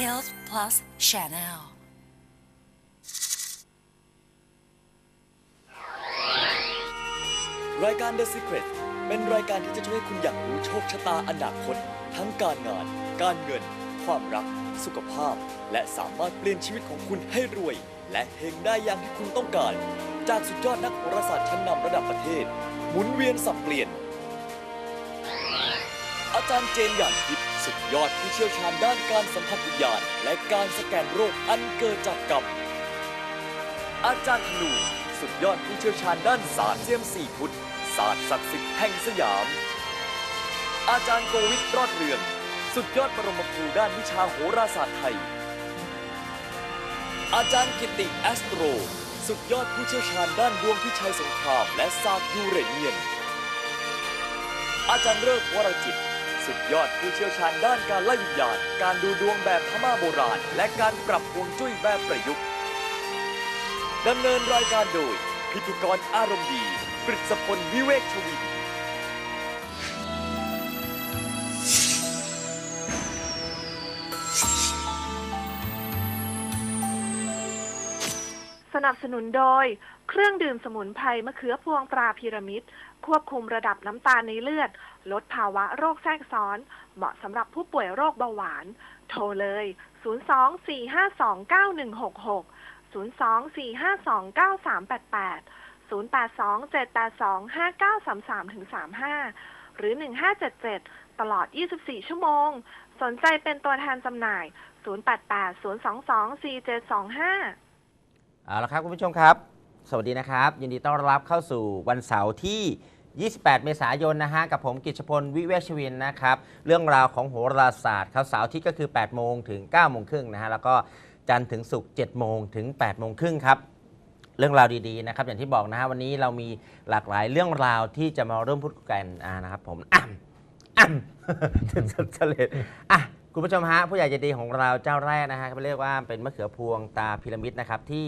Health Plus Channel รายการ The Secret เป็นรายการที่จะช่วยให้คุณอยากรู้โชคชะตาอนาคต ทั้งการงาน การเงิน ความรัก สุขภาพ และสามารถเปลี่ยนชีวิตของคุณให้รวย และเฮงได้อย่างที่คุณต้องการ จากสุดยอดนักโหราศาสตร์ชั้นนำระดับประเทศ หมุนเวียนสับเปลี่ยน อาจารย์เจนหยานทิพย์ สุดยอดผู้เชี่ยวชาญด้านการสัมผัสวิญญาณ และการสแกนโรคอันเกิดจากกรรม อาจารย์ธนู สุดยอดผู้เชี่ยวชาญด้านศาสตร์เซียมสี่พุทธศาสตร์ศักดิ์สิทธิ์แห่งสยาม อาจารย์โกวิทรอดเรือง สุดยอดปรมครูด้านวิชาโหราศาสตร์ไทย อาจารย์กิติแอสโตร สุดยอดผู้เชี่ยวชาญด้านดวงพิชัยสงครามและศาสตร์ยูเรเนียน อาจารย์เริกวรจิต สุดยอดผู้เชี่ยวชาญด้านการไล่วิญญาณ การดูดวงแบบพม่าโบราณ และการปรับฮวงจุ้ยแบบประยุกต์ดำเนินรายการโดย พิธีกรอารมณ์ดีกฤษพลวิเวกชวินสนับสนุนโดย เครื่องดื่มสมุนไพรมะเขือพวงตราพีระมิด ควบคุมระดับน้ำตาลในเลือด ลดภาวะโรคแทรกซ้อน เหมาะสำหรับผู้ป่วยโรคเบาหวาน โทรเลย 024529166 024529388 082-782-5933-35 หรือ 1577 ตลอด 24 ชั่วโมง สนใจเป็นตัวแทนจำหน่าย 088-022-4725 เอาละครับ คุณผู้ชมครับ สวัสดีนะครับ ยินดีต้อนรับเข้าสู่วันเสาร์ที่ 28 เมษายนนะฮะกับผมกิจพลวิเวชวินนะครับ เรื่องราวของโหราศาสตร์ครับเสาร์ที่ก็คือ 8 โมงถึง 9 โมงครึ่งนะฮะแล้วก็จันทร์ถึงศุกร์ 7 โมงถึง 8 โมงครึ่งครับเรื่องราวดีๆนะครับ อย่างที่บอกนะฮะวันนี้เรามีหลากหลายเรื่องราวที่จะมาเริ่มพูดกันนะครับผมอ่ำอ่ำถึงสับเฉลยอะคุณผู้ชมฮะผู้ใหญ่ใจดีของเราเจ้าแรกนะฮะเขาเรียกว่าเป็นมะเขือพวงตาพีระมิดนะครับที่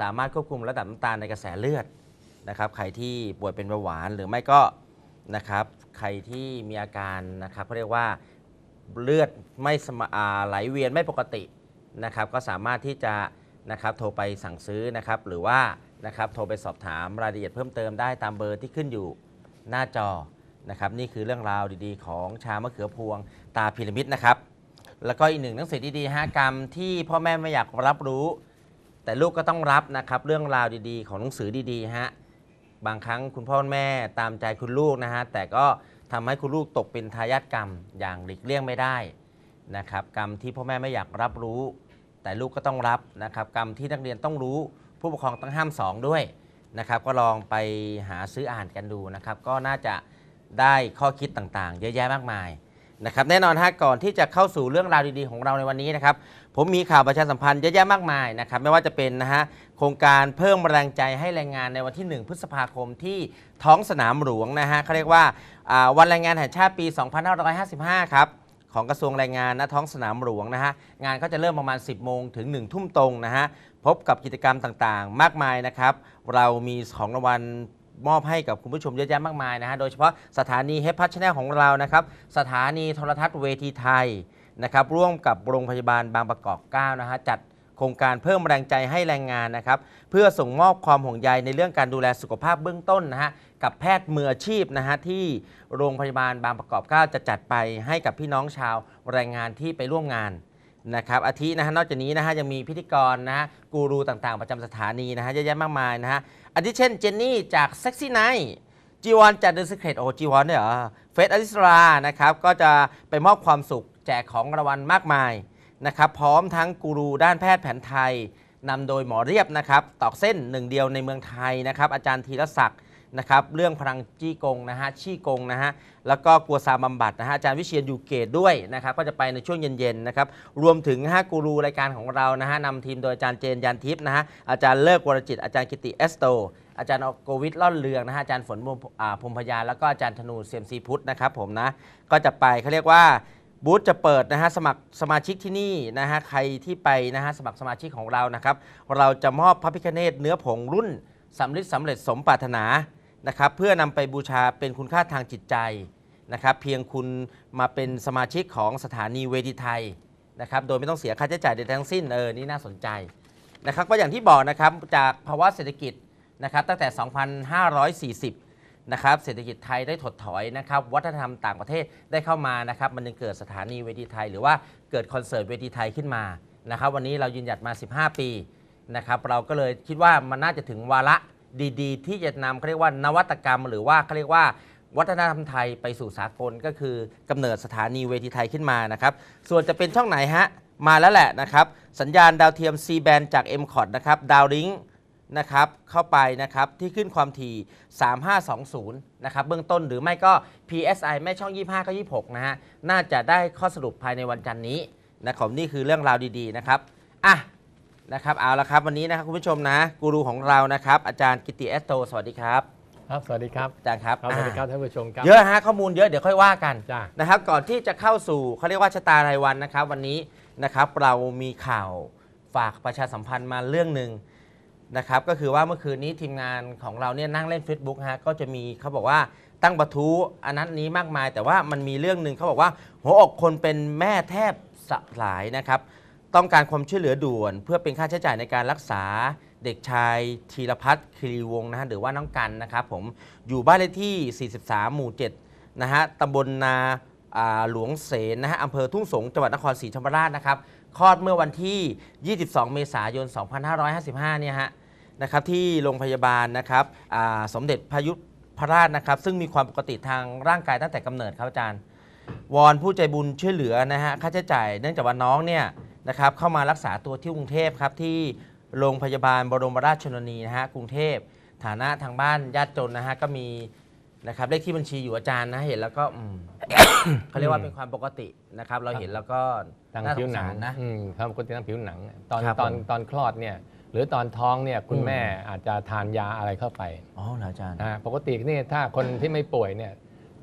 สามารถควบคุมระดับน้ำตาลในกระแสเลือดนะครับ ใครที่ป่วยเป็นเบาหวานหรือไม่ก็นะครับใครที่มีอาการนะครับเขาเรียกว่าเลือดไม่สมอาไหลเวียนไม่ปกตินะครับ ก็สามารถที่จะนะครับโทรไปสั่งซื้อนะครับ หรือว่านะครับโทรไปสอบถามรายละเอียดเพิ่มเติมได้ตามเบอร์ที่ขึ้นอยู่หน้าจอนะครับ นี่คือเรื่องราวดีๆ ของชามะเขือพวงตาพีระมิดนะครับ แล้วก็อีกหนึ่งหนังสือดีๆห้ากรรมที่พ่อแม่ไม่อยากรับรู้ แต่ลูกก็ต้องรับนะครับเรื่องราวดีๆ ของหนังสือดีๆฮะบางครั้งคุณพ่อแม่ตามใจคุณลูกนะฮะแต่ก็ทำให้คุณลูกตกเป็นทายาทกรรมอย่างหลีกเลี่ยงไม่ได้นะครับกรรมที่พ่อแม่ไม่อยากรับรู้ แต่ลูกก็ต้องรับนะครับกรรมที่นักเรียนต้องรู้ ผู้ปกครองต้องห้ามสองด้วยนะครับก็ลองไปหาซื้ออ่านกันดูนะครับก็น่าจะได้ข้อคิดต่างๆ เยอะแยะมากมาย นะครับแน่นอนฮะก่อนที่จะเข้าสู่เรื่องราวดีๆ ของเราในวันนี้นะครับผมมีข่าวประชาสัมพันธ์เยอะแยะมากมายนะครับไม่ว่าจะเป็นนะฮะโครงการเพิ่มแรงใจให้แรงงานในวันที่ 1 พฤษภาคมที่ท้องสนามหลวงนะฮะเขาเรียกว่าวันแรงงานแห่งชาติปี 2555 ครับของกระทรวงแรงงานณท้องสนามหลวงนะฮะงานก็จะเริ่มประมาณ 10 โมงถึง 1 ทุ่มตรงนะฮะพบกับกิจกรรมต่างๆ มากมายนะครับ เรามีของรางวัล มอบให้กับคุณผู้ชมเยอะแยะมากมายนะฮะ โดยเฉพาะสถานีเฮปพัชแนลของเรานะครับ สถานีโทรทัศน์เวทีไทยนะครับ ร่วมกับโรงพยาบาลบางประกอบ9นะฮะจัดโครงการเพิ่มแรงใจให้แรงงานนะครับ เพื่อส่งมอบความห่วงใยในเรื่องการดูแลสุขภาพเบื้องต้นนะฮะกับแพทย์มืออาชีพนะฮะที่โรงพยาบาลบางประกอบ9จะจัดไปให้กับพี่น้องชาวแรงงานที่ไปร่วมงาน นะครับอาทินะฮะนอกจากนี้นะฮะยังมีพิธีกรนะฮะกูรูต่างๆ ประจำสถานีนะฮะเยอะแยะมากมายนะฮะอาทิเช่นเจนนี่จากเซ็กซี่ไนท์จีวอนจากเดอะสเครตโอจีวอนเนี่ยเหรอเฟสอลิสรานะครับก็จะไปมอบความสุขแจกของรางวัลมากมายนะครับพร้อมทั้งกูรูด้านแพทย์แผนไทยนำโดยหมอเรียบนะครับตอกเส้นหนึ่งเดียวในเมืองไทยนะครับอาจารย์ธีรศักดิ์ นะครับเรื่องพลังจี้กงนะฮะชี่กงนะฮะแล้วก็กลัวซาบำบัดนะฮะอาจารย์วิเชียนอยู่เกตด้วยนะครับก็จะไปในช่วงเย็นๆนะครับรวมถึง5กูรูรายการของเรานะฮะนำทีมโดยอาจารย์เจนยันทิพย์นะฮะอาจารย์เลิกวรจิตอาจารย์กิติเอสโตอาจารย์โกวิทล่อนเรืองนะฮะอาจารย์ฝนพรหมพรมพยาแล้วก็อาจารย์ธนูเซียมซีพุทธนะครับผมนะก็จะไปเขาเรียกว่าบูธจะเปิดนะฮะสมัครสมาชิกที่นี่นะฮะใครที่ไปนะฮะสมัครสมาชิกของเรานะครับเราจะมอบพระพิฆเนศเนื้อผงรุ่นสำลิดสำเร็จสมปรารถนา นะครับเพื่อนำไปบูชาเป็นคุณค่าทางจิตใจนะครับเพียงคุณมาเป็นสมาชิกของสถานีเวทีไทยนะครับโดยไม่ต้องเสียค่าใช้จ่ายใดทั้งสิ้นเออนี่น่าสนใจนะครับก็อย่างที่บอกนะครับจากภาวะเศรษฐกิจนะครับตั้งแต่ 2540นะครับเศรษฐกิจไทยได้ถดถอยนะครับวัฒนธรรมต่างประเทศได้เข้ามานะครับมันจึงเกิดสถานีเวทีไทย หรือว่าเกิดคอนเสิร์ตเวทีไทยขึ้นมานะครับวันนี้เรายืนหยัดมา 15 ปีนะครับเราก็เลยคิดว่ามันน่าจะถึงวาระ ดีๆ ที่จะนำเขาเรียกว่านวัตกรรม หรือว่าเขาเรียกว่า วัฒนธรรมไทยไปสู่สากลก็คือกำเนิดสถานีเวทีไทยขึ้นมานะครับส่วนจะเป็นช่องไหนฮะมาแล้วแหละนะครับสัญญาณดาวเทียม C band จาก m c o t นะครับดาวลิงนะครับเข้าไปนะครับที่ขึ้นความถี่ 3520 นะครับเบื้องต้นหรือไม่ก็ PSI แม่ช่อง 25 ก็ 26 นะฮะ น่าจะได้ข้อสรุปภายในวันจันทร์นี้นะครับนี่คือเรื่องราวดีๆนะครับ อะ นะครับเอาละครับวันนี้นะครับคุณผู้ชมนะกูรูของเรานะครับ อาจารย์กิติเอสโตสวัสดีครับครับ สวัสดีครับอาจารย์ครับครับสวัสดีครับอ่าท่านผู้ชมครับเยอะฮะข้อมูลเยอะเดี๋ยวค่อยว่ากันจ้านะครับก่อนที่จะเข้าสู่เขาเรียกว่าชะตารายวันนะครับ วันนี้นะครับเรามีข่าวฝากประชาสัมพันธ์มาเรื่องหนึ่งนะครับก็คือว่าเมื่อคืนนี้ทีมงานของเราเนี่ยนั่งเล่น Facebook ฮะก็จะมีเขาบอกว่าตั้งประทุอันนั้นนี้มากมาย แต่ว่ามันมีเรื่องหนึ่งเขาบอกว่าหัวอกคนเป็นแม่แทบสลายนะครับ ต้องการความช่วยเหลือด่วน เพื่อเป็นค่าใช้จ่ายในการรักษาเด็กชายธีรพัฒน์คีรีวงศ์นะฮะหรือว่าน้องกันนะครับผมอยู่บ้านเลขที่ 43 หมู่ 7 นะฮะตำบลนาอ่าหลวงเสนนะฮะอำเภอทุ่งสงศ์จังหวัดนครศรีธรรมราชนะครับคลอดเมื่อวันที่ 22 เมษายน 2555 เนี่ยฮะนะครับที่โรงพยาบาลนะครับอ่าสมเด็จพระยุพราชนะครับ ซึ่งมีความปกติทางร่างกายตั้งแต่กำเนิดครับอาจารย์ วอนผู้ใจบุญช่วยเหลือนะฮะค่าใช้จ่ายเนื่องจากว่าน้องเนี่ย นะครับเข้ามารักษาตัวที่กรุงเทพครับที่โรงพยาบาลบรมราชชนนีนะฮะกรุงเทพฐานะทางบ้านญาติจนนะฮะก็มีนะครับเลขที่บัญชีอยู่อาจารย์นะเห็นแล้วก็อืม เขาเรียกว่าเป็นความปกตินะครับ เราเห็นแล้วก็ทางน่าสผิวงหนัสางรนะ อืมครับคนที่ทางผิวหนัง ตอนครับตอนผม ตอนคลอดเนี่ยหรือตอนท้องเนี่ยคุณอืมแม่อาจจะทานยาอะไรเข้าไปอ๋อเหรออาจารย์ นะฮะปกตินี่ถ้าคนที่ไม่ป่วยเนี่ย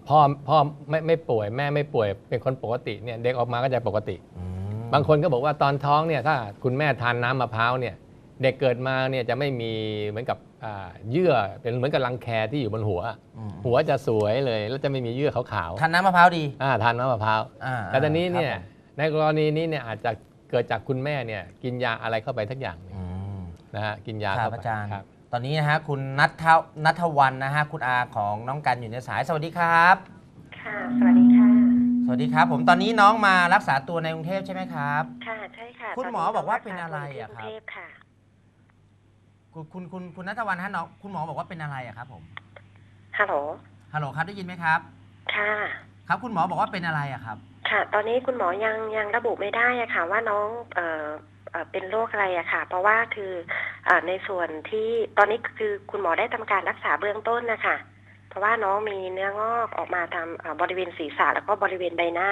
พ่อพ่อไม่ไม่ป่วยแม่ไม่ป่วย เป็นคนปกติเนี่ยเด็กออกมาก็จะปกติ อืม บางคนก็บอกว่าตอนท้องเนี่ยถ้าคุณแม่ทานน้ำมะพร้าวเนี่ยเด็กเกิดมาเนี่ยจะไม่มีเหมือนกับอ่าเยื่อเป็นเหมือนกับรังแคที่อยู่บนหัวอืมหัวจะสวยเลยแล้วจะไม่มีเยื่อขาวๆทานน้ำมะพร้าวดีอ่าทานน้ำมะพร้าวอ่าแต่ตอนนี้เนี่ยครับผมในกรณีนี้เนี่ยอาจจะเกิดจากคุณแม่เนี่ยกินยาอะไรเข้าไปทักอย่างหนึ่งอืมนะฮะกินยาครัเข้าบไปอาจารย์ครับตอนนี้นะฮะคุณนัทนัทวันนะฮะคุณอาของน้องกันอยู่ในสายสวัสดีครับ ค่ะสวัสดีค่ะส วัสดีครับ ผมตอนนี้น้องมารักษาตัวในกรุงเทพใช่ไหมครับ ค่ะใช่ค่ะคุณหมอตนนี้บอกว่าต้งเป็นอะไรอะกษาครับตัวยู่ที่กรุงเทพค่ะ คุณคุณคุณคุณนัทวันฮะน้องคุณหมอบอกว่าเป็นอะไรอะครับผมฮัลโหล ฮัลโหลครับได้ยินไหมครับ ค่ะ ครับ คุณหมอบอกว่าเป็นอะไรอะครับ ค่ะ ตอนนี้คุณหมอยังยังระบุไม่ได้อะค่ะ ว่าน้องเอ่อเอ่อเป็นโรคอะไรอะค่ะ เพราะว่าคือเอ่อในส่วนที่ตอนนี้คือคุณหมอได้ทำการรักษาเบื้องต้นนะคะ เพราะว่าน้องมีเนื้องอกออกมาตามเอ่อบริเวณศีรษะแล้วก็บริเวณใบหน้า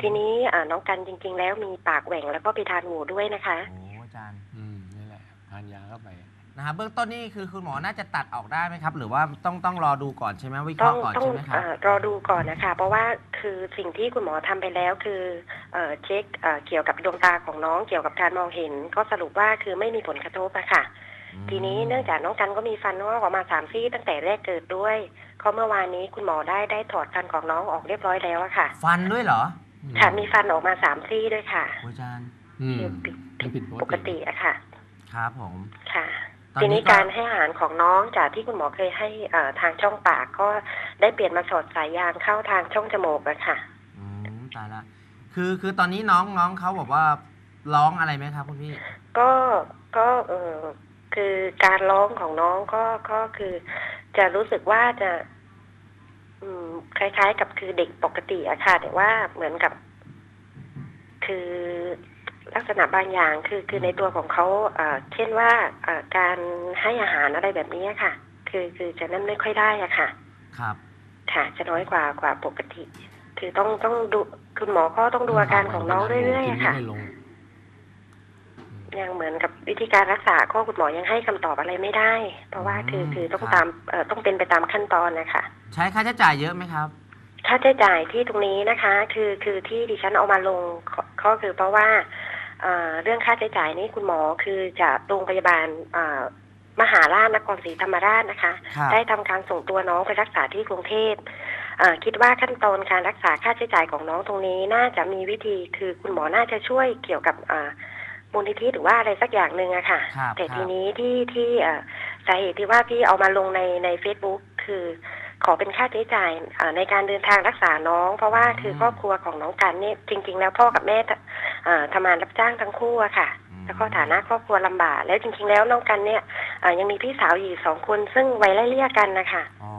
ทีนี้เอ่อน้องกันจริง ๆ แล้วมีปากแหว่งแล้วก็ไปทานหมูด้วยนะคะโอ้อาจารย์อืมนี่แหละทานยาเข้าไปนะครับเบื้องต้นนี่คือคุณหมอน่าจะตัดออกได้ไหมครับ หรือว่าต้องต้องรอดูก่อนใช่ไหมวิเคต้อราะงห์ก่อนต้องใช่ไหมครับเอ่อรอดูก่อนนะคะ เพราะว่าคือสิ่งที่คุณหมอทำไปแล้วคือเอ่อเช็คเอ่อเกี่ยวกับดวงตาของน้องเกี่ยวกับการมองเห็น ก็สรุปว่าคือไม่มีผลกระทบอะค่ะ ทีนี้เนื่องจากน้องกันก็มีฟันงอกออกมาสามซี่ตั้งแต่แรกเกิดด้วยเขาเมื่อวานนี้คุณหมอได้ได้ถอดฟันของน้องออกเรียบร้อยแล้วอะค่ะ ฟันด้วยเหรอค่ะมีฟันออกมาสามซี่ด้วยค่ะโอ้อาจารย์อืมคือผิดมันผิดปปกกติติอะค่ะ ครับผมค่ะตอนทีนี้นี้ก็การให้อาหารของน้องจากที่คุณหมอเคยให้เอ่อทางช่องปากก็ได้เปลี่ยนมาสอดสายยางเข้าทางช่องจมูกอะค่ะอืมตายละคือคือตอนนี้น้องน้องเขาบอกว่าร้องอะไรไหมครับคุณพี่ ก็ก็เออ คือการร้องของน้องก็ก็คือจะรู้สึกว่าจะอืมคล้ายๆ กับคือเด็กปกติอะค่ะ แต่ว่าเหมือนกับ คือลักษณะบางอย่างคือคือในตัวของเขาเอ่อเช่นว่าเอ่อการให้อาหารอะไรแบบนี้ค่ะ คือคือจะนั่นไม่ค่อยได้อะค่ะ ครับ ค่ะ จะน้อยกว่ากว่าปกติ คือต้องต้องดูคุณหมอก็ต้องดูอาการของน้องเรื่อยๆอะค่ะกินไม่ลง ยังเหมือนกับวิธีการรักษาก็คุณหมอยังให้คำตอบอะไรไม่ได้ เพราะว่าคือคือต้องตามเอ่อต้องเป็นไปตามขั้นตอนนะคะ ใช้ค่าใช้จ่ายเยอะไหมครับ ค่าใช้จ่ายที่ตรงนี้นะคะ คือคือที่ดิฉันเอามาลงก็ก็คือเพราะว่าเอ่อเรื่องค่าใช้จ่ายนี้คุณหมอคือจากโรงพยาบาลเอ่อมหาราชนครศรีธรรมราชนะคะครับได้ทำการส่งตัวน้องไปรักษาที่กรุงเทพอ่าคิดว่าขั้นตอนการรักษาค่าใช้จ่ายของน้องตรงนี้ น่าจะมีวิธีคือคุณหมอน่าจะช่วยเกี่ยวกับอ่า มูลนิธิหรือว่าอะไรสักอย่างหนึ่งอะค่ะ ครับแต่ครับทีนี้ที่ที่เอ่อสาเหตุที่ว่าพี่เอามาลงในใน Facebook คือขอเป็นค่าใช้จ่ายอ่าในการเดินทางรักษาน้อง เพราะว่าคือครอบครัวของน้องกันเนี่ยจริง ๆ แล้วพ่อกับแม่อ่าทำงานรับจ้างทั้งคู่อะค่ะแล้วก็ฐานะครอบครัวลำบากแล้วจริง ๆ แล้วน้องกันเนี่ยอ่ายังมีพี่สาวอยู่สองคนซึ่งวัยไล่เลี่ยกันนะคะอ๋อ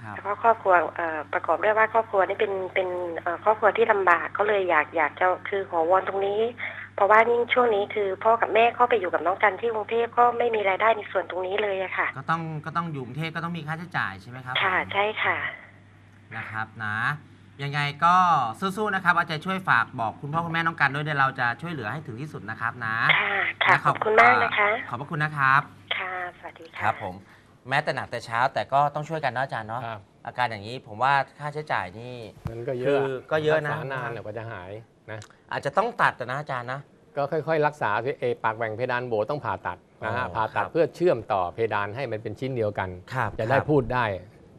ครับ แล้วก็ครอบครัวเอ่อประกอบด้วยว่าครอบครัวนี่เป็นเป็นเอ่อครอบครัวที่ลำบากก็เลยอยากอยากจะคือขอวอนตรงนี้เพ ราะว่ายิ่งช่วงนี้คือพ่อกับแม่เข้าไปอยู่กับน้องกันที่กรุงเทพก็ไม่มีรายได้ในส่วนตรงนี้เลยอะค่ะ ก็ต้องก็ต้องอยู่กรุงเทพก็ต้องมีค่าใช้จ่ายใช่ไหมครับค่ะใช่ค่ะนะครับนะยังไงก็สู้ๆนะครับเอาใจช่วยฝากบอกคุณพ่อคุณแม่น้องกันด้วยเดี๋ยวเราจะช่วยเหลือให้ถึงที่สุดนะครับนะค่ะค่ะนะขอบคุณมากนะคะ ขอบพระคุณนะครับค่ะสวัสดีค่ะครับผมแม้แต่หนักแต่เช้าแต่ก็ต้องช่วยกันเนาะอาจารย์เนาะครับอาการอย่างนี้ผมว่าค่าใช้จ่ายนี่มันก็เยคือะอก็เยอะนะรักษานานกว่าจะหายนะอาจจะต้องตัดแต่นะอาจารย์นะ ก็ค่อยๆ รักษาสิเอปากแหว่งเพดานโบต้องผ่าตัดนะฮะอ๋อผ่าตัดครับเพื่อเชื่อมต่อเพดานให้มันเป็นชิ้นเดียวกัน ครับจะได้ครับพูดได้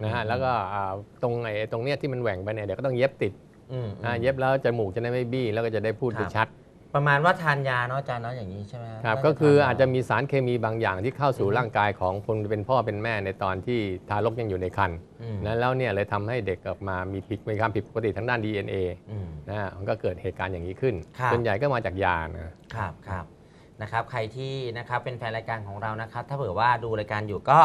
นะฮะอืมแล้วก็อ่าตรงไอ้ตรงเนี้ยที่มันแหว่งไปเนี่ยเดี๋ยวก็ต้องเย็บติดอืมอ่าเย็บแล้วจมูกจะได้ไม่บี้แล้วก็จะได้พูดครับได้ชัด ประมาณว่าทานยาเนาะอาจารย์เนาะอย่างนี้ใช่ไหมครับน่ก็คือทนยอาจจะมีสารเคมีบางอย่างที่เข้าสู่อืมร่างกายของคนเป็นพ่อเป็นแม่ในตอนที่ทารกยังอยู่ในครรภ์อืมนะแล้วเนี่ยเลยทำให้เด็กออกมามีผิดมีความผิดปกติทางด้าน DNA อืมนะฮะมันก็เกิดเหตุการณ์อย่างนี้ขึ้นครับส่วนใหญ่ก็มาจากยานะครับครับนะครับใครที่นะครับเป็นแฟนรายการของเรานะครับถ้าเผื่อว่าดูรายการอยู่ก็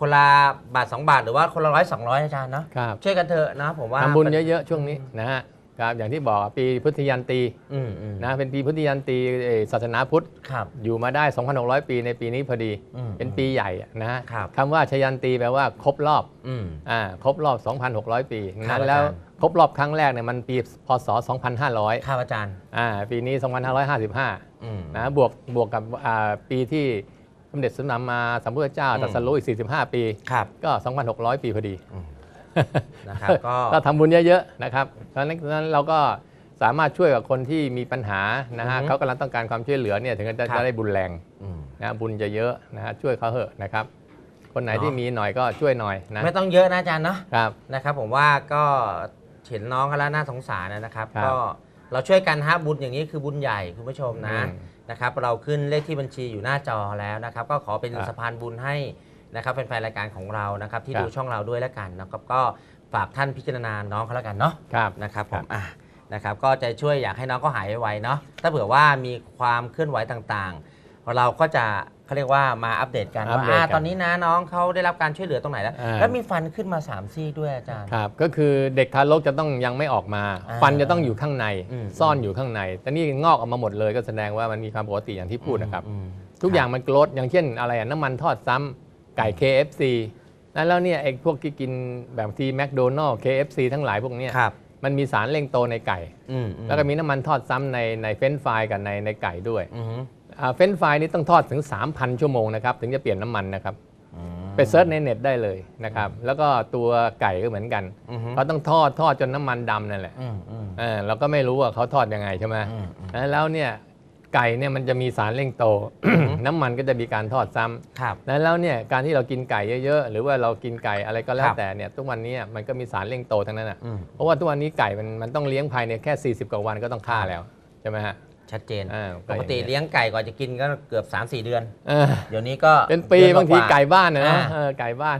คนละบาท 2 บาทหรือว่าคนละร้อยสองร้อยอาจารย์เนาะครับช่วยกันเถอะนะผมว่าทำบุญป็นเยอะๆช่วงนี้นะฮะ ครับอย่างที่บอกปีพุทธยันตีอืมอืมนะเป็นปีพุทธยันตีเอ่อศาสนาพุทธครับอยู่มาได้ 2,600 ปีในปีนี้พอดีอืมเป็นปีใหญ่อะนะฮะครับคำว่าชยันตีแปลว่าครบรอบอืมอ่าครบรอบ 2,600 ปีครับนั้นแล้วอาจารย์ครบรอบครั้งแรกเนี่ยมันปีพศ 2,500ครับอาจารย์อ่าปีนี้ 2,555อืมนะบวกบวกกับอ่าปีที่สมเด็จสมนำมาสัมพุทธเจ้าอืมตรัสรู้อีก 45 ปีครับก็ 2,600 ปีพอดีอืม นะครับก็ก็ทำบุญเยอะๆนะครับเพราะฉะนั้นเราก็สามารถช่วยกับคนที่มีปัญหานะฮะอือฮึเขากำลังต้องการความช่วยเหลือเนี่ยถึงจะครัจะบได้บุญแรงอืมนะบุญจะเยอะนะฮะช่วยเขาเถอะนะครับ คนไหนเนาะที่มีหน่อยก็ช่วยหน่อยนะไม่ต้องเยอะนะอาจารย์เนาะครับนะครับผมว่าก็เห็นน้องเขาแล้วน่าสงสารนะครับครับก็เราช่วยกันฮะบุญอย่างนี้คือบุญใหญ่คุณผู้ชมนะอืมนะครับ เราขึ้นเลขที่บัญชีอยู่หน้าจอแล้วนะครับ ก็ขอเป็นครับสะพานบุญให้ นะครับแฟนๆรายการของเรานะครับ ที่ครับดูช่องเราด้วยแล้วกันนะครับก็ฝากท่านพิจารณาน้องเขาแล้วกันเนาะครับนะครับผครัมบอะนะครับก็จะช่วยอยากให้น้องก็หายไวๆเนาะถ้าเผื่อว่ามีความเคลื่อนไหวต่างๆ เราก็จะเขาเรียกว่ามาอัปเดตกันอัปว่าเดตกัน อ่าตอนนี้นะน้องเขาได้รับการช่วยเหลือตรงไหนแล้วอ่าแล้วมีฟันขึ้นมา3ามซี่ด้วยอาจารย์ ครับก็คือเด็กทารกจะต้องยังไม่ออกมา อ่าฟันจะต้องอยู่ข้างในอืม ซ่อนอยู่ข้างใน แต่นี่งอกออกมาหมดเลยก็แสดงว่ามันมีความปกติอย่างที่พูดนะครับ อืมทุกอย่างมันโกรธอย่างเช่นอะไรอะน้ำมันทอดซ้ำ ไก่ KFC นั่นแล้วเนี่ยไอ้พวกที่กินแบบทีแมคโดนัลล์ KFC ทั้งหลายพวกเนี้ยครับ มันมีสารเร่งโตในไก่ อืมอืมแล้วก็มีน้ำมันทอดซ้ำในในเฟรนช์ฟรายกับในในไก่ด้วยอือฮึอ่าเฟรนช์ฟรายนี่ต้องทอดถึง 3,000 ชั่วโมงนะครับ ถึงจะเปลี่ยนน้ำมันนะครับ อืม ไปเซิร์ชในเน็ตได้เลยนะครับ แล้วก็ตัวไก่ก็เหมือนกันอือฮึ เขาต้องทอดทอดจนน้ำมันดำนั่นแหละอืมอืม เออเราก็ไม่รู้ว่าเขาทอดยังไงใช่ไหมอืมอืมแล้วเนี่ย ไก่เนี่ยมันจะมีสารเร่งโต น้ำมันก็จะมีการทอดซ้ำครับแล้วเนี่ยการที่เรากินไก่เยอะๆ หรือว่าเรากินไก่อะไรก็แล้ควรับแต่เนี่ยทุกวันนี้มันก็มีสารเร่งโตทั้งนั้นอะอืมเพราะว่าทุกวันนี้ไก่มันมันต้องเลี้ยงภายในแค่ 40 กว่าวันก็ต้องฆ่าแล้วใช่ไหมฮะ ชัดเจน อ่าปกติอย่างเงี้ยเลี้ยงไก่ก่อนจะกินก็เกือบ 3-4 เดือน เออเดี๋ยวนี้ก็เป็นปีดือนบางทีว่ ไก่บ้านนะอ่านะเออไก่บ้าน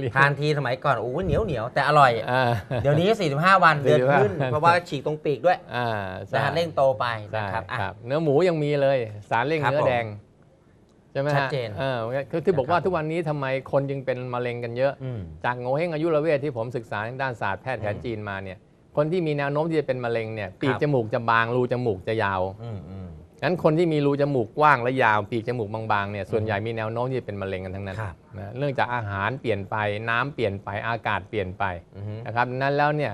เลี้ยงทานทีสมัยก่อนโอ้ยเหนียวเหนียวแต่อร่อย อ่า เดี๋ยวนี้ 45 วันเดือน45 ขึ้น เพราะว่าฉีกตรงปีกด้วยอ่านะใช่ฮะเร่งโตไปใช่นะครับอะ ครับ เนื้อหมูยังมีเลย สารเร่งครับเนื้อผมแดงใช่ไหมฮะชัดเจนเออคือที่บอกว่านะครับทุกวันนี้ทำไมคนจึงเป็นมะเร็งกันเยอะ อืม จากโงเฮงอายุรเวทที่ผมศึกษาทางด้านศาสตร์แพทย์แผนอืมจีนมาเนี่ย คนที่มีแนวโน้มที่จะเป็นมะเร็งเนี่ยปีคกรับจมูกจะบางรูจมูกจะยาวอืมอืมงั้นคนที่มีรูจมูกกว้างและยาว ปีกจมูกบางๆเนี่ยส่วนใหญ่มีแนวโน้มที่จะเป็นมะเร็งกันทั้งนั้นครับนะเนื่องจากอาหารเปลี่ยนไปน้ำเปลี่ยนไปอากาศเปลี่ยนไปอือฮึนะครับนั้นแล้วเนี่ย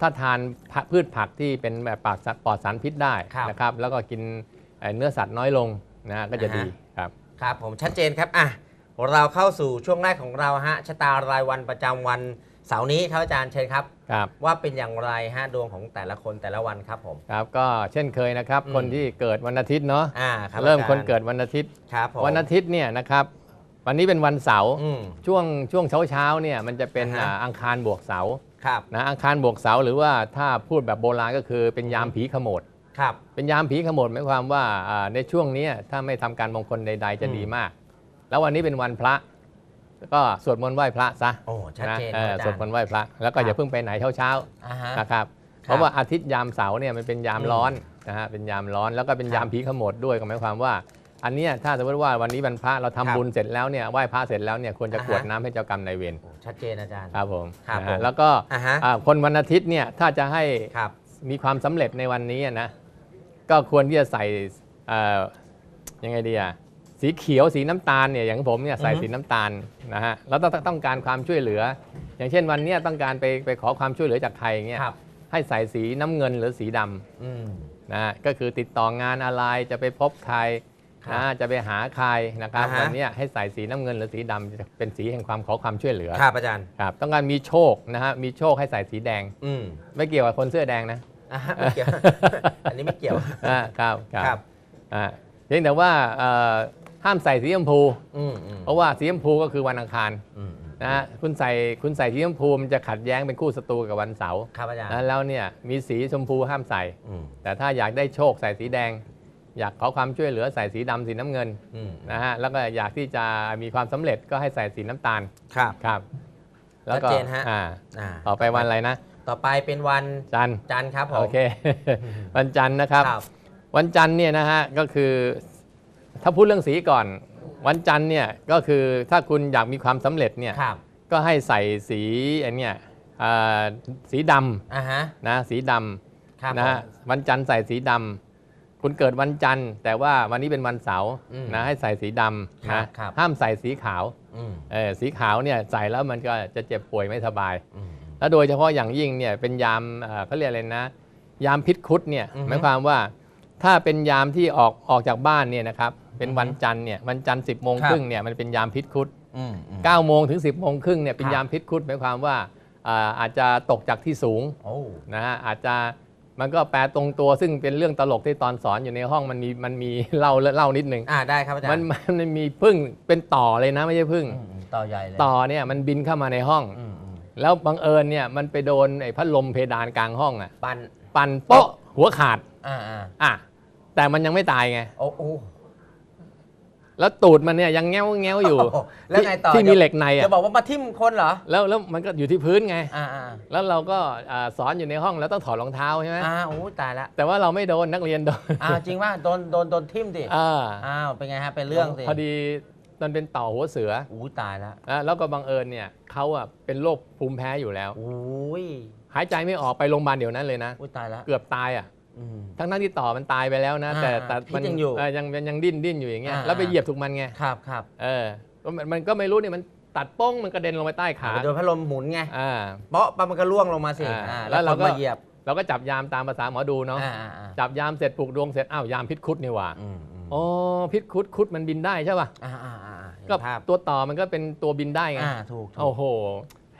ถ้าทานผักพืชผักที่เป็นแบบปลอดสารปลอดสารพิษได้ครับนะครับแล้วก็กินเอ่อเนื้อสัตว์น้อยลงนะฮะก็จะอ่าฮะดีครับครับผมชัดเจนครับอะเราเข้าสู่ช่วงแรกของเราฮะชะตารายวันประจำวัน เสาร์นี้ครับอาจารย์เชิญครับ ครับ ว่าเป็นอย่างไรฮะดวงของแต่ละคนแต่ละวันครับผม ครับก็เช่นเคยนะครับ อืม คนที่เกิดวันอาทิตย์เนาะอ่าครับเริ่มอาจาคนเกิดวันอาทิตย์ ครับผมวันอาทิตย์เนี่ยนะครับวันนี้เป็นวันเสาร์อืม ช่วงช่วงเช้าเช้าๆเนี่ยมันจะเป็นอ่าฮะ อ่าอังคารบวกเสาร์ครับนะอังคารบวกเสาหรือว่าถ้าพูดแบบโบราณก็คือเป็นยามผีขโมด ครับเป็นยามผีขโมดหมายความว่าอ่าในช่วงเนี้ยถ้าไม่ทำการมงคลใด ๆ จะอืมดีมาก แล้ววันนี้เป็นวันพระ ก็สวดมนต์ไหว้พระซะโอ้ชัดนะเจนเอครับอาอสจาวดรย์มนต์ไหว้พระ แล้วก็อย่าเพิ่งไปไหนเช้าอ่าฮะๆนะครับครับเพราะว่าอาทิตย์ยามเสาร์เนี่ยมันเป็นยามอืมร้อนนะฮะเป็นยามร้อนแล้วก็เป็นครับยามผีขโมดด้วยก็หมายความว่า อันเนี้ยถ้าสมมติว่าวันนี้วันพระเราทำครับบุญเสร็จแล้วเนี่ยไหว้พระเสร็จแล้วเนี่ยควรจะอ่าฮะกรวดน้ำให้เจ้ากรรมนายเวรโอ้ชัดเจนอาจารย์ครับผมครับนะผฮะมแล้วก็อ่าฮะอ่าคนวันอาทิตย์เนี่ยถ้าจะให้ครับมีความสำเร็จในวันนี้อะนะก็ควรที่จะใส่เอ่อยังไงดีอะ สีเขียวสีน้ำตาลเนี่ยอย่างผมเนี่ยใส่อือฮึสีน้ำตาลนะฮะแล้วต้องต้องการความช่วยเหลือ อย่างเช่นวันเนี้ยต้องการไปไปขอความช่วยเหลือจากใครเงี้ยครับให้ใส่สีน้ำเงินหรือสีดำอืมนะฮะก็คือติดต่องานอะไรจะไปพบใครครับนะจะไปหาใครนะครับอ่าฮะวันเนี้ยให้ใส่สีน้ำเงินหรือสีดำจะเป็นสีแห่งความขอความช่วยเหลือครับอาจารย์ครับต้องการมีโชคนะฮะมีโชคให้ใส่สีแดงอืมไม่เกี่ยวกับคนเสื้อแดงนะอ่าฮะไม่เกี่ยวอันนี้ไม่เกี่ยวอ่าครับคครัรับบอ่าเพียงแต่ว่าเอ่อ ห้ามใส่สีชมพูอืมอืมเพราะว่าสีชมพูก็คือวันอังคารอืมอืมนะฮะคุณใส่คุณใส่สีชมพูมันจะขัดแย้งเป็นคู่ศัตรูกับวันเสาร์ครับอาจารย์นะแล้วเนี่ยมีสีชมพูห้ามใส่อืมแต่ถ้าอยากได้โชคใส่สีแดง อยากขอความช่วยเหลือใส่สีดำสีน้ำเงินอืมนะฮะแล้วก็อยากที่จะมีความสำเร็จก็ให้ใส่สีน้ำตาลครับครับ แล้วก็ชัดเจนฮะอ่าอ่าต่อไปวันอะไรนะ ต่อไปเป็นวันจันทร์จันทร์ครับผมโอเควันจันทร์นะครับครับวันจันทร์เนี่ยนะฮะก็คือ ถ้าพูดเรื่องสีก่อน วันจันทร์เนี่ยก็คือถ้าคุณอยากมีความสำเร็จเนี่ยครับก็ให้ใส่สีไอันเนี่ยอ่าสีดอ่าฮะำนะสีดครับำนะฮะผม วันจันทร์ใส่สีดำคุณเกิดวันจันทร์ แต่ว่าวันนี้เป็นวันเสาร์อืมนะให้ใส่สีดครัำบนะครับ ห้ามใส่สีขาวอืมเออสีขาวเนี่ยใส่แล้วมันก็จะเจ็บป่วยไม่สบาย อืม แล้วโดยเฉพาะอย่างยิ่งเนี่ยเป็นยามเอ่อเขาเรียกอะไรนะ ยามพิษคุดเนี่ยอือฮึหมายความว่าถ้าเป็นยามที่ออกออกจากบ้านเนี่ยนะครับ เป็นอือฮึวันจันทร์เนี่ยวันจันทร์สิบโมงครับครึ่งเนี่ยมันเป็นยามพิษคุดอืมอืม9โมงถึง10โมงครึ่งเนี่ยเป็นครับยามพิษคุดหมายความว่าอ่าอาจจะตกจากที่สูงโอ้นะฮะอาจจะมันก็แปลตรงตัวซึ่งเป็นเรื่องตลกที่ตอนสอนอยู่ในห้องมันมีมันมีเล่าเล่านิดหนึ่งอ่าได้ครับอาจารย์มันมันมีพึ่งเป็นต่อเลยนะไม่ใช่พึ่งอืมอืมต่อใหญ่เลยต่อเนี่ยมันบินเข้ามาในห้องอืมอืมแล้วบังเอิญเนี่ยมันไปโดนไอ้พัดลมเพดานกลางห้องอะปันปั่นโป๊ะหัวขาดอ่าอ่าอะแต่มันยังไม่ตายไงโอ้โอ้ แล้วตูดมันเนี่ยยังแง้วแง้วอยู่โอ้แล้วไงต่อที่ที่มีเหล็กในจะอะบอกว่ามาทิ่มคนเหรอแล้วแล้วมันก็อยู่ที่พื้นไงอ่าอ่าแล้วเราก็อ่าสอนอยู่ในห้องแล้วต้องถอดรองเท้าใช่ไหมอ่าโอ้ตายละแต่ว่าเราไม่โดนนักเรียนโดนอ้าวจริงว่าโดนโดนโดนทิ่มดิอ่าอ้าวเป็นไงฮะเป็นเรื่องสิพอดีมันเป็นต่อหัวเสืออู้ตายละนะแล้วก็บังเอิญเนี่ยเขาอะเป็นโรคภูมิแพ้อยู่แล้วอุ้ยหายใจไม่ออกไปโรงพยาบาลเดี๋ยวนั้นเลยนะอุ้ยตายละเกือบตายอะอืม ทั้งทั้งๆที่ต่อมันตายไปแล้วนะอ่าแต่แต่พิษมันยังอยู่เยังยังยังดิ้นดิ้นอยู่อย่างเงี้ยอ่าแล้วไปเหยียบถูกมันไงครับครับเออก็มันมันก็ไม่รู้เนี่ยมันตัดโป้งมันกระเด็นลงไปใต้ขาโดนพัดลมหมุนไงอ่าเปาะปั๊บมันก็ล่วงลงมาสิอ่าอ่าแล้แล้ววเราเราก็ก็เหยียบ เราก็จับยามตามภาษาหมอดูเนาะอ่าอ่าอ่าจับยามเสร็จปลูกดวงเสร็จอ้าวยามพิษคุดนี่หว่าอืมอืมอ๋อพิษคุดคุดมันบินได้ใช่ป่ะอ่าอ่าอ่าอ่าเห็นก็ภาพตัวต่อมันก็เป็นตัวบินได้ไงอ่าถูกถูกโอ้โห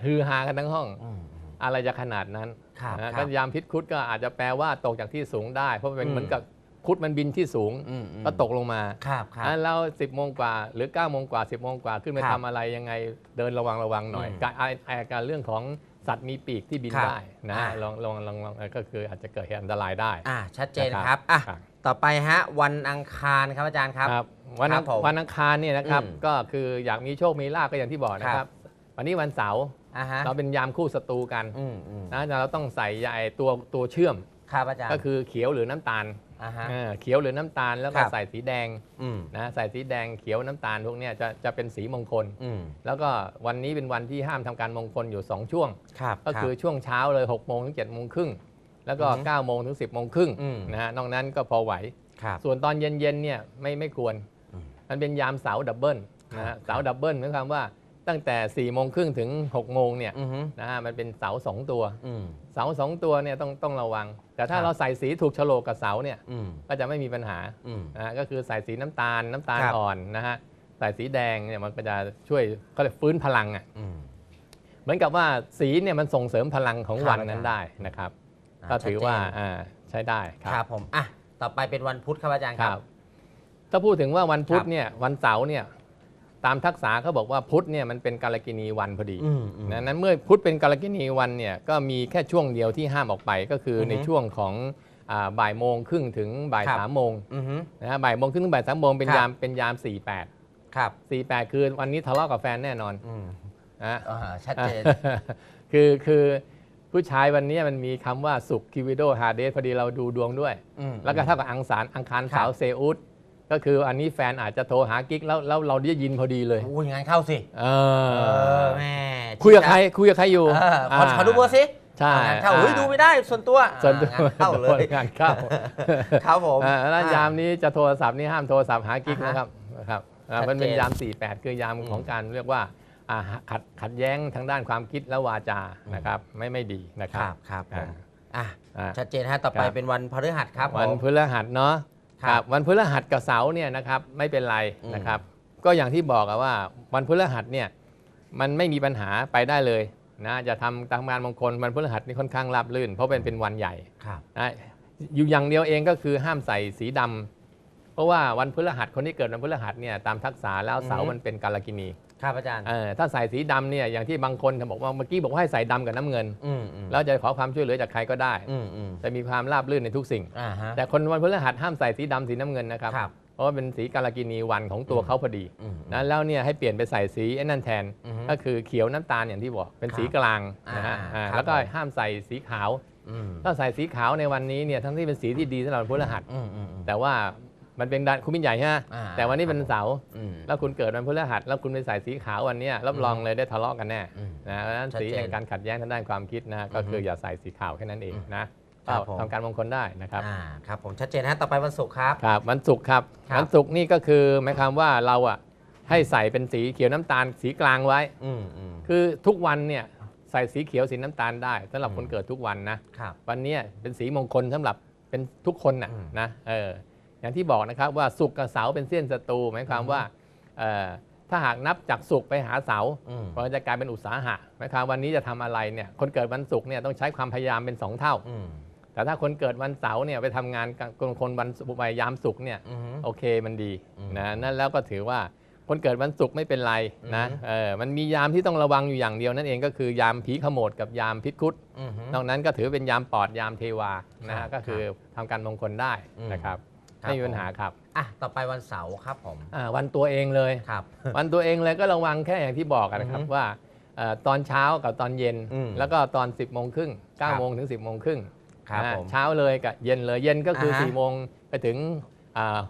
ฮือฮากันทั้งห้องอืมอะไรจะขนาดนั้น ครับนะครับก็ยามพิษคุดก็อาจจะแปลว่าตกจากที่สูงได้ เพราะมันเป็นอืม เหมือนกับคุดมันบินที่สูงอืมอืมก็ตกลงมาครับครับ อะเราสิบโมงกว่าหรือ9ก้าโมงกว่า 10บโมงกว่าขึ้นไปครับทำอะไรยังไงเดินระวังระวังหน่อยอืมการอาอาการเรื่องของสัตว์มีปีกที่บินครับได้นะอ่า ลองลองลองลองเออก็คืออาจจะเกิดเหตุอันตรายได้ อ่าชัดเจนนะครับครับอะครับ ต่อไปฮะ วันอังคารครับอาจารย์ครับ ครับวันอังครับผมวันอังคารเนี่ยนะครับอืมก็คืออยากมีโชคมีลาภก็อย่างที่บอกนะคครัรับ บ วันนี้วันเสาร์ อ่าฮะ เราเป็นยามคู่ศัตรูกันอืมอืมนะเราต้องใส่ยาไอ้ตัวตัวเชื่อม ครับอาจารย์ ก็คือเขียวหรือน้ำตาลอ่าฮะ เออเขียวหรือน้ำตาลแล้วก็ครับ ใส่สีแดงอืมนะใส่สีแดงเขียวน้ำตาลพวกเนี้ยจะจะเป็นสีมงคล อืมแล้วก็วันนี้เป็นวันที่ห้ามทำการมงคลอยู่ 2 ช่วง ครับก็คือช่วงเช้าเลย6โมงถึง7โมงครึ่งแล้วก็อือฮึ9โมงถึง10โมงครึ่งอืม นะฮะนอกนั้นก็พอไหว ครับ ส่วนตอนเย็นๆเนี่ยไม่ไม่ควร อืมมันเป็นยามเสาร์ดับเบิลนะครัฮะบเสาร์ดับเบิลหมายความว่า ตั้งแต่4ี่โมงครึ่งถึง6โมงเนี่ยอือฮึนะฮะมันเป็นเสาสองตัวอืมเสาสองตัวเนี่ยต้องต้องระวัง แต่ถ้าครับเราใส่สีถูกโฉลกกับเสาเนี่ยอืมก็จะไม่มีปัญหาอืมนะฮะก็คือใส่สีน้ำตาลน้ำตาลครับอ่อนนะฮะใส่สีแดงเนี่ยมันก็จะช่วยเขาเรียกฟื้นพลังอะอืมเหมือนกับว่าสีเนี่ยมันส่งเสริมพลังของครับวันอาจารย์นั้นได้นะครับอ่าก็ถือว่าชัดเจนอ่าใช้ได้คครัรับบผมอะต่อไปเป็นวันพุธครับอาจารย์คครัรับบถ้าพูดถึงว่าวันพุธครับเนี่ยวันเสาร์เนี่ย ตามทักษะเขาบอกว่าพุธเนี่ยมันเป็นกาลกินีวันพอดีอืมอืมนะนั้นเมื่อพุธเป็นกาลกินีวันเนี่ยก็มีแค่ช่วงเดียวที่ห้ามออกไปก็คือออฮึในช่วงของอ่าบ่ายโมงครึ่งถึงบ่ายครับสามโมงอือฮึนะฮะบ่ายโมงครึ่งถึงบ่ายสามโมงเป็นครับยามเป็นยาม48ครับ48คือวันนี้ทะเลาะกับแฟนแน่นอนอืมนะอ่าชัดเจนคือคือผู้ชายวันนี้มันมีคำว่าสุขคิวิโดฮาเดสพอดีเราดูดวงด้วยอืมแล้วก็เท่ากับอังสารอังคารครับเสาร์เซอุส ก็คืออันนี้แฟนอาจจะโทรหากิ๊กแล้วแล้วเราได้ยินพอดีเลย โอ้ยงานเข้าสิ เอเอออแม่คุยกับใครคุยกับใครอยู่เออขอขอดูเบอร์สิใช่งานเข้าเฮ้ยดูไม่ได้ส่วนตัวส่วนตัวอ่างานเข้าเลย งานเข้าครับผมอ่าแล้วยามนี้จะโทรศัพท์นี่ห้ามโทรศัพท์หากิ๊กอ่าฮะนะครับนะครับอ่าชัดเจนมันเป็นยาม 48 คือยามอืมของการเรียกว่าอ่าขัดขัดแย้งทางด้านความคิดและวาจาอืม นะครับ ไม่ไม่ดีนะคครัรับบครับผอ่ามอะอ่า ชัดเจนฮะต่อไปครับ เป็นวันพฤหัสครับวันผมพฤหัสเนาะ ครับวันพฤหัสกับเสาร์เนี่ยนะครับไม่เป็นไรอืมนะครับ ก็อย่างที่บอกอะว่าวันพฤหัสเนี่ยมันไม่มีปัญหาไปได้เลยนะจะทำตามงานมงคลวันพฤหัสนี่ค่อนข้างราบรื่น เพราะเป็นเป็นวันใหญ่ครับนะอยู่อย่างเดียวเองก็คือห้ามใส่สีดำเพราะว่าวันพฤหัสคนที่เกิดวันพฤหัสเนี่ยตามทักษะแล้วเสาร์มันเป็นกาลกินี ครับอาจารย์เออถ้าใส่สีดำเนี่ยอย่างที่บางคนบอกว่าเมื่อกี้บอกว่าให้ใส่ดำกับน้ำเงิน อืมอืมแล้วจะขอความช่วยเหลือจากใครก็ได้ อืมอืมจะมีความราบรื่นในทุกสิ่ง อ่าฮะ แต่คนวันพฤหัสห้ามใส่สีดำสีน้ำเงินนะครับ ครับเพราะว่าเป็นสีกาลกินีวันของตัวอืมเขาพอดีอืมนะแล้วเนี่ยให้เปลี่ยนไปใส่สีไอ้นั่นแทน อือฮึก็คือเขียวน้ำตาลอย่างที่บอกเป็นครับสีกลางนะฮะอ่าอ่าครับแล้วก็ผม ห้ามใส่สีขาว อืมถ้าใส่สีขาวในวันนี้เนี่ยทั้งที่เป็นสีที่ดีสำหรับวันพฤหัส อืมอืมอืมแต่ว่า มันเป็นดันคุณมินใหญ่ใช่ไหมอ่าแต่วันนี้เป็นเสาร์อืม แล้วคุณเกิดวันพฤหัสแล้วคุณไปใส่สีขาววันเนี้ยรับรองเลยได้ทะเลาะกันแน่อืมนะเพราะฉะนั้นชัดสีเจนแห่งการขัดแย้งทางด้านความคิดนะก็คืออย่าใส่สีขาวแค่นั้นเองนะครัก็บผม ทำการมงคลได้นะครับ อ่าครับผมชัดเจนฮะต่อไปวันศุกร์ครับ ครับวันศุกร์ครับครับ วันศุกร์นี่ก็คือหมายความว่าเราอะให้ใส่เป็นสีเขียวน้ำตาลสีกลางไว้ อืมอืมคือทุกวันเนี่ยใส่สีเขียวสีน้ำตาลได้สำหรับอืมคนเกิดทุกวันนะครับ วันเนี้ยเป็นสีมงคลสำหรับเป็นทุกคนนะอืม นะเออ อย่างที่บอกนะครับว่าศุกร์กับเสาร์เป็นเส้นศัตรูหมายความว่าเอ่อถ้าหากนับจากศุกร์ไปหาเสาร์อืมมันจะกลายเป็นอุตสาหะหมายความวันนี้จะทำอะไรเนี่ยคนเกิดวันศุกร์เนี่ยต้องใช้ความพยายามเป็นสองเท่าอืมแต่ถ้าคนเกิดวันเสาร์เนี่ยไปทำงานกับคนวันศุกร์ไปยามศุกร์เนี่ยอืมโอเคมันดีอืมนะนั่นแล้วก็ถือว่าคนเกิดวันศุกร์ไม่เป็นไรนะอือฮึเออมันมียามที่ต้องระวังอยู่อย่างเดียวนั่นเองก็คือยามผีขโมดกับยามพิษคุดอืมนอกนั้นก็ถือเป็นยามปอดยามเทวานะครัฮะบก็คือทำการมงคลได้อืมนะครับ ครับ ไม่มีปัญหาครับอะต่อไปวันเสาร์ครับผมอ่าวันตัวเองเลย ครับ วันตัวเองเลยก็ระวังแค่อย่างที่บอกอะนะครับอือฮึว่าเอ่อตอนเช้ากับตอนเย็น อืมแล้วก็ตอน 10บโมงครึ่งครับ9โมงถึง 10บโมงครึ่งครับนะผมเช้าเลยกับเย็นเลยเย็นก็คืออ่าฮะ4ี่โมงไปถึง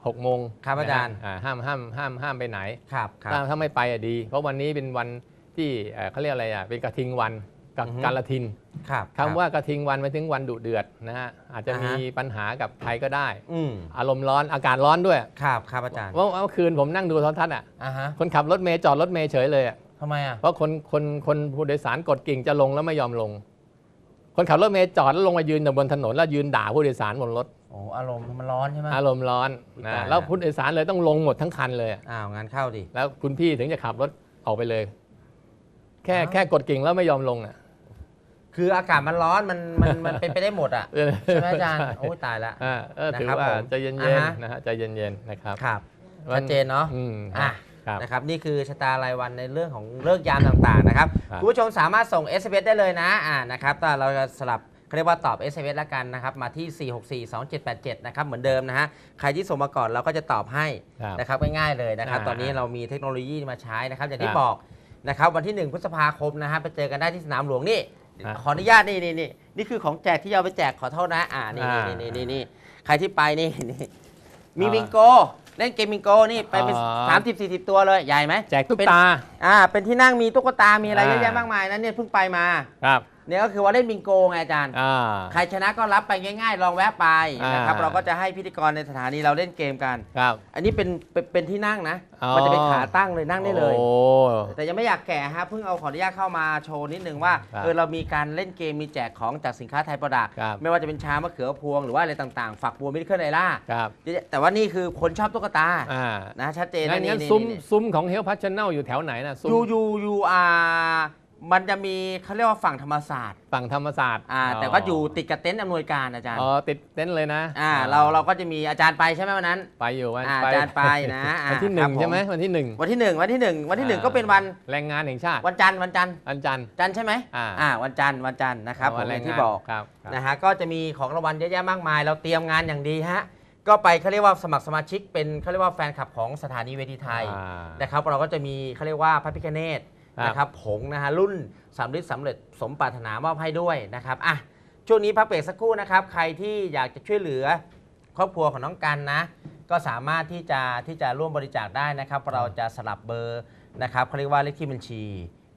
หกโมงครับอาจารย์ นะฮะห้ามห้ามห้ามห้ามไปไหนครับครัถ้าบถ้าไม่ไปอะดี เพราะวันนี้เป็นวันที่เอ่อเขาเรียกอะไรอะเป็นกระทิงวัน กับอือฮึการละทินครับคำว่ากระทิงวันหมายถึงวันดุเดือดนะฮะอาจจะอ่าฮะมีปัญหากับใครก็ได้อืมอารมณ์ร้อนอากาศร้อนด้วยครับครับอาจารย์เมื่อเมื่อคืนผมนั่งดูโทรทัศน์อะอ่าฮะคนขับรถเมย์จอดรถเมย์เฉยเลยอะทำไมอะเพราะคนคนคนผู้โดยสารกดกิ่งจะลงแล้วไม่ยอมลง คนขับรถเมย์จอดแล้วลงมายืนอยู่บนถนนแล้วยืนด่าผู้โดยสารบนรถโอ้อารมณ์มันร้อนใช่ไหมอารมณ์ร้อนตายนะละแล้วผู้โดยสารเลยต้องลงหมดทั้งคันเลยอะอ้าวงานเข้าดิแล้วคุณพี่ถึงจะขับรถออกไปเลย แค่อ้าวแค่กดกิ่งแล้วไม่ยอมลงอะ คืออากาศมันร้อนมันมันมันเป็นไปได้หมดอะใช่ไหมอาจารย์โอ้ยตายละอ่าเออถือนะครับว่าผมใจเย็นอ่าฮะๆนะฮะใจเย็นๆนะครับครับวัชัดเจนเนาะอืมอะครับนะครับนี่คือชะตารายวันในเรื่องของเลิกยามต่างๆนะครับครับคุณผู้ชมสามารถส่ง s อ s ได้เลยนะอ่านะครับแต่เราจะสลับเขาเรียกว่าตอบ s อ s แล้วกันนะครับ มาที่ 4642787 นะครับ เหมือนเดิมนะฮะ ใครที่ส่งมาก่อนเราก็จะตอบให้ครับนะครับง่ายๆเลยนะครับอ่าตอนนี้เรามีเทคโนโลยีมาใช้นะครับ อย่างที่ครับบอกนะครับ วันที่ 1 พฤษภาคมนะฮะไปเจอกันได้ที่สนามหลวงนี่ครับ ขออนุญาตนี่นี่นี่นี่คือของแจกที่เอาไปแจกขอโทษนะอ่านี่อ่านี่นี่นี่นี่ใครที่ไปนี่นี่มีอ่าบิงโกเล่นเกมบิงโกนี่ไปเป็นอ๋อสามสิบสี่สิบตัวเลยใหญ่ไหมแจกตุ๊กเป็นตาอ่าเป็นที่นั่งมีตุ๊กตามีอะไรอ่าเยอะแยะมากมายนะเนี่ยเพิ่งไปมาครับ เนี่ยก็คือว่าเล่นบิงโกไงอาจารย์ อ่า ใครชนะก็รับไปง่ายๆ ลองแวะไปนะครับอ่า เราก็จะให้พิธีกรในสถานีเราเล่นเกมกัน ครับ อันนี้เป็นเป็นเป็นที่นั่งนะ อ๋อ มันจะเป็นขาตั้งเลยนั่งได้เลย โอ้ แต่ยังไม่อยากแก่ฮะเพิ่งเอาขออนุญาตเข้ามาโชว์นิดนึงว่าครับเออเรามีการเล่นเกมมีแจกของจากสินค้าไทยประดักครับ ไม่ว่าจะเป็นชามะเขือพวงหรือว่าอะไรต่างๆ ฝักบัวมิลเคิลไอล่าครับแต่ว่านี่คือคนชอบตุ๊กตาอ่านะชัดเจนงั้นะนนี่งั้นนี่ซุ้มนี่ซุ้มของเฮลพัชเนลอยู่แถวไหนนะซุ้ม อยู่อยู่อยู่อ่า มันจะมีเขาเรียกว่าฝั่งธรรมศาสตร์ฝั่งธรรมศาสตร์อ่าแต่ก็อยู่ติดกับเต็นท์อำนวยการอาจารย์อ๋อติดเต็นท์เลยนะอ่าเราเราก็จะมีอาจารย์ไปใช่ไหมวันนั้น ไปอยู่วันอ่าไปอาจารย์ไปนะอ่าวันที่หครันึ่บงผมใช่ไหมวันที่หนึ่งวันที่หนึ่งวันที่หนึ่งวันที่หนึ่งอ่าก็เป็นวันแรงงานแห่งชาติวันจันทร์วันจันทร์วันจันทร์จันทร์ใช่ไหมอ่าวันจันทร์วันจันทร์นะครับผวัมแรองย่างงานที่บอกครับครับนะฮะก็จะมีของรางวัลเยอะแยะมากมาย เราเตรียมงานอย่างดีฮะก็ไปเขาเรียกว่าสมัครสมาชิกเป็นเขาเรียกว่าแฟนคลับของสถานีเวทีไทยอ่านะครับเราก็จะมีเขาเรียกว่าพระพิฆเนศครับ นะครับผงนะฮะรุ่นสำเร็จสำเร็จสมปรารถนามอบให้ด้วยนะครับอะช่วงนี้พักเบรกสักครู่นะครับ ใครที่อยากจะช่วยเหลือครอบครัวของน้องกันนะ ก็สามารถที่จะที่จะร่วมบริจาคได้นะครับ เราจะสลับเบอร์นะครับเขาเรียกว่าเลขที่บัญชี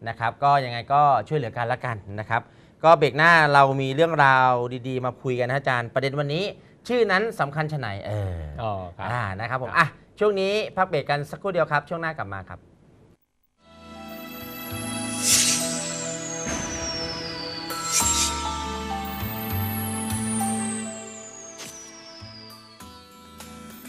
นะครับ ก็ยังไงก็ช่วยเหลือกันละกันนะครับ ก็เบรกหน้าเรามีเรื่องราวดี ๆ มาคุยกันนะอาจารย์ประเด็นวันนี้ ชื่อนั้นสำคัญชะไหนเอออ๋อครับอ่านะครับผมอะช่วงนี้พักเบรกกันสักครู่เดียวครับ ช่วงหน้ากลับมาครับ